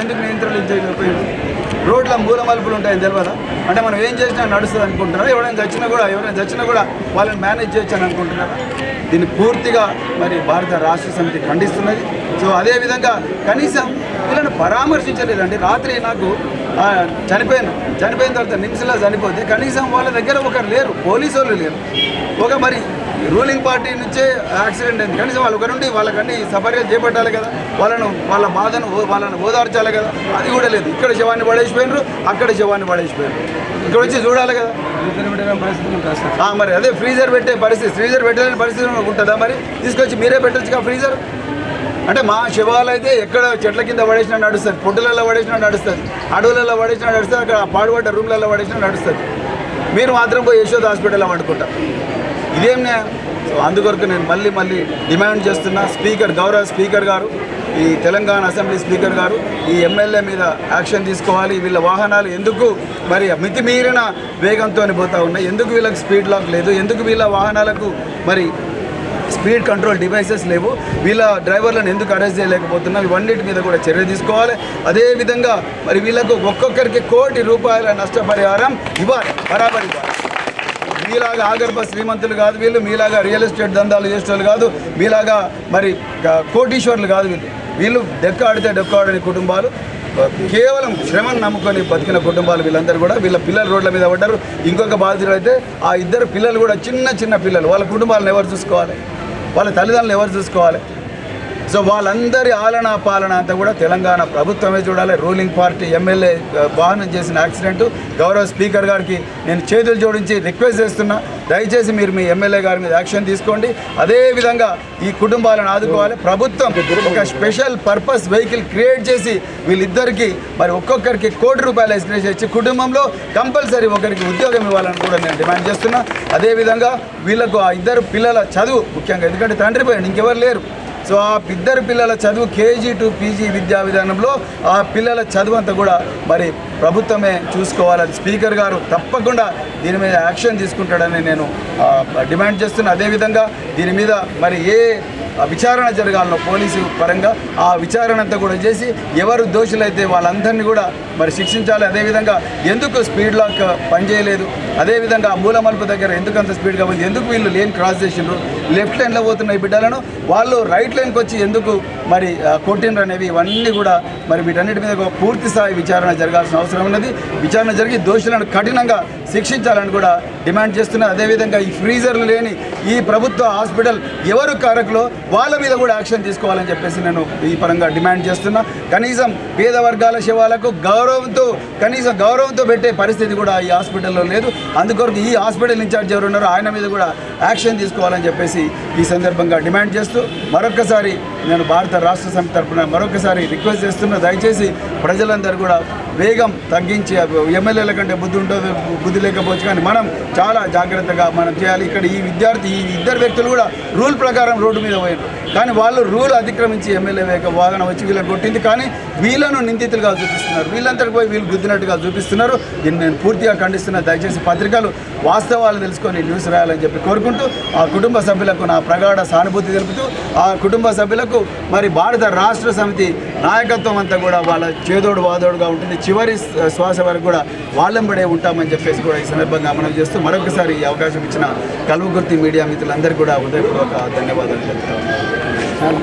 ఎందుకు నియంత్రించలేకపోయింది రోడ్ల మూల మలుపులు ఉంటాయని తెలియదా అంటే మనం ఏం చేసినా నడుస్తుంది అనుకుంటున్నారా? ఎవరైనా చచ్చినా కూడా ఎవరైనా చచ్చినా కూడా వాళ్ళని మేనేజ్ చేయొచ్చు అని అనుకుంటున్నారా? దీన్ని పూర్తిగా మరి భారత రాష్ట్ర సమితి ఖండిస్తున్నది. సో అదేవిధంగా కనీసం వీళ్ళని పరామర్శించలేదండి. రాత్రి నాకు చనిపోయాను చనిపోయిన తర్వాత నిమిషంలో చనిపోతే కనీసం వాళ్ళ దగ్గర ఒకరు లేరు పోలీసు వాళ్ళు లేరు. ఒక మరి రూలింగ్ పార్టీ నుంచే యాక్సిడెంట్ అయింది. కనీసం వాళ్ళు ఒక నుండి వాళ్ళకన్నీ సపర్యలు చేపట్టాలి కదా. వాళ్ళను వాళ్ళ బాధను వాళ్ళను ఓదార్చాలి కదా. అది కూడా లేదు. ఇక్కడ శవాన్ని పడేసిపోయినారు అక్కడ శవాన్ని పడేసిపోయినారు. ఇక్కడ వచ్చి చూడాలి కదా. మరి అదే ఫ్రీజర్ పెట్టే పరిస్థితి ఫ్రీజర్ పెట్టలేని పరిస్థితి ఉంటుందా మరి? తీసుకొచ్చి మీరే పెట్టొచ్చుగా ఫ్రీజర్? అంటే మా శవాలు అయితే ఎక్కడ చెట్ల కింద పడేసినా నడుస్తుంది. పొట్టులలో పడేసినా నడుస్తుంది. అడవులలో పడేసినా నడుస్తుంది. అక్కడ పాడుపడ్డ రూమ్లలో పడేసినా నడుస్తుంది. మీరు మాత్రం పోయి యశోద్ హాస్పిటల్లో పడుకుంటారు. ఇదేం న్యాయం? అందుకొరకు నేను మళ్ళీ మళ్ళీ డిమాండ్ చేస్తున్నా స్పీకర్ గౌరవ స్పీకర్ గారు ఈ తెలంగాణ అసెంబ్లీ స్పీకర్ గారు ఈ ఎమ్మెల్యే మీద యాక్షన్ తీసుకోవాలి వీళ్ళ వాహనాలు ఎందుకు మరి మితిమీరిన వేగంతో పోతా ఉన్నాయి? ఎందుకు వీళ్ళకి స్పీడ్ లాక్ లేదు? ఎందుకు వీళ్ళ వాహనాలకు మరి స్పీడ్ కంట్రోల్ డివైసెస్ లేవు? వీళ్ళ డ్రైవర్లను ఎందుకు అరెస్ట్ చేయలేకపోతున్నా ఇవన్నిటి మీద కూడా చర్య తీసుకోవాలి. అదేవిధంగా మరి వీళ్ళకు ఒక్కొక్కరికి కోటి రూపాయల నష్టపరిహారం ఇవ్వాలి బరాబర్ ఇవ్వాలి. మీలాగా ఆగర్భ శ్రీమంతులు కాదు వీళ్ళు మీలాగా రియల్ ఎస్టేట్ దందాలు చేసేవాళ్ళు కాదు మీలాగా మరి కోటీశ్వర్లు కాదు వీళ్ళు. వీళ్ళు డెక్కాడితే ఆడితే కుటుంబాలు కేవలం శ్రమను నమ్ముకొని బతికిన కుటుంబాలు వీళ్ళందరూ కూడా వీళ్ళ పిల్లలు రోడ్ల మీద పడ్డారు. ఇంకొక బాధితులు అయితే ఆ ఇద్దరు పిల్లలు కూడా చిన్న చిన్న పిల్లలు. వాళ్ళ కుటుంబాలను ఎవరు చూసుకోవాలి? వాళ్ళ తల్లిదండ్రులు ఎవరు చూసుకోవాలి? సో వాళ్ళందరి ఆలన పాలన అంతా కూడా తెలంగాణ ప్రభుత్వమే చూడాలి. రూలింగ్ పార్టీ ఎమ్మెల్యే వాహనం చేసిన యాక్సిడెంట్. గౌరవ స్పీకర్ గారికి నేను చేతులు జోడించి రిక్వెస్ట్ చేస్తున్నా. దయచేసి మీరు మీ ఎమ్మెల్యే గారి మీద యాక్షన్ తీసుకోండి. అదేవిధంగా ఈ కుటుంబాలను ఆదుకోవాలి. ప్రభుత్వం ఒక స్పెషల్ పర్పస్ వెహికల్ క్రియేట్ చేసి వీళ్ళిద్దరికి మరి ఒక్కొక్కరికి కోటి రూపాయలు ఎస్టిమేట్ ఇచ్చి కుటుంబంలో కంపల్సరీ ఒకరికి ఉద్యోగం ఇవ్వాలని కూడా నేను డిమాండ్ చేస్తున్నా. అదేవిధంగా వీళ్ళకు ఆ ఇద్దరు పిల్లల చదువు ముఖ్యంగా. ఎందుకంటే తండ్రి పోయాడు ఇంకెవరు లేరు. సో ఆ ఇద్దరు పిల్లల చదువు కేజీ టు పీజీ విద్యా విధానంలో ఆ పిల్లల చదువు అంతా కూడా మరి ప్రభుత్వమే చూసుకోవాలని స్పీకర్ గారు తప్పకుండా దీని మీద యాక్షన్ తీసుకుంటాడని నేను డిమాండ్ చేస్తున్నా. అదేవిధంగా దీని మీద మరి ఏ విచారణ జరగాలనో పోలీసు పరంగా ఆ విచారణ అంతా కూడా చేసి ఎవరు దోషులైతే వాళ్ళందరినీ కూడా మరి శిక్షించాలి. అదేవిధంగా ఎందుకు స్పీడ్ లాక్ పనిచేయలేదు? అదేవిధంగా ఆ మూల మలుపు దగ్గర ఎందుకు అంత స్పీడ్గా ఉంది ఎందుకు వీళ్ళు లేన్ క్రాస్ చేసిండ్రు? లెఫ్ట్ లైన్లో పోతున్న బిడ్డలను. వాళ్ళు రైట్ లైన్కి వచ్చి ఎందుకు మరి కొట్టిండ్రు అనేవి ఇవన్నీ కూడా మరి వీటన్నిటి మీద ఒక పూర్తి స్థాయి విచారణ జరగాల్సిన అవసరం ఉన్నది. విచారణ జరిగి దోషులను కఠినంగా శిక్షించాలని కూడా డిమాండ్ చేస్తున్నారు. అదేవిధంగా ఈ ఫ్రీజర్లు లేని ఈ ప్రభుత్వ హాస్పిటల్ ఎవరు కారకులో? వాళ్ళ మీద కూడా యాక్షన్ తీసుకోవాలని చెప్పేసి నేను ఈ పరంగా డిమాండ్ చేస్తున్నా. కనీసం పేద వర్గాల శవాలకు గౌరవంతో కనీసం గౌరవంతో పెట్టే పరిస్థితి కూడా ఈ హాస్పిటల్లో లేదు. అందుకొరకు ఈ హాస్పిటల్ ఇన్ఛార్జ్ ఎవరు ఉన్నారో ఆయన మీద కూడా యాక్షన్ తీసుకోవాలని చెప్పేసి ఈ సందర్భంగా డిమాండ్ చేస్తూ మరొకసారి నేను భారత రాష్ట్ర సమితి తరఫున మరొకసారి రిక్వెస్ట్ చేస్తున్నా దయచేసి ప్రజలందరూ కూడా వేగం తగ్గించి ఎమ్మెల్యేల కంటే బుద్ధి ఉంటుంది బుద్ధి లేకపోవచ్చు కానీ మనం చాలా జాగ్రత్తగా మనం చేయాలి. ఇక్కడ ఈ విద్యార్థి ఈ ఇద్దరు వ్యక్తులు కూడా రూల్ ప్రకారం రోడ్డు మీద పోయారు కానీ వాళ్ళు రూల్ అతిక్రమించి ఎమ్మెల్యే వేగ వాహనం వచ్చి వీళ్ళని కొట్టింది. కానీ వీళ్ళను నిందితులుగా చూపిస్తున్నారు. వీళ్ళంతటి పోయి వీళ్ళు గుద్దినట్టుగా చూపిస్తున్నారు. దీన్ని నేను పూర్తిగా ఖండిస్తున్నా. దయచేసి పత్రికలు వాస్తవాలు తెలుసుకొని న్యూస్ రాయాలని చెప్పి కోరుకుంటూ ఆ కుటుంబ సభ్యులకు నా ప్రగాఢ సానుభూతి తెలుపుతూ ఆ కుటుంబ సభ్యులకు మరి భారత రాష్ట్ర సమితి నాయకత్వం అంతా కూడా వాళ్ళ చేదోడు వాదోడుగా ఉంటుంది. చివరి శ్వాస వరకు కూడా వాళ్ళంబడే ఉంటామని చెప్పేసి కూడా ఈ సందర్భంగా మనం చేస్తూ మరొకసారి ఈ అవకాశం ఇచ్చిన కల్వకుర్తి మీడియా మిత్రులందరూ కూడా హృదయపూర్వక ధన్యవాదాలు చెప్తాను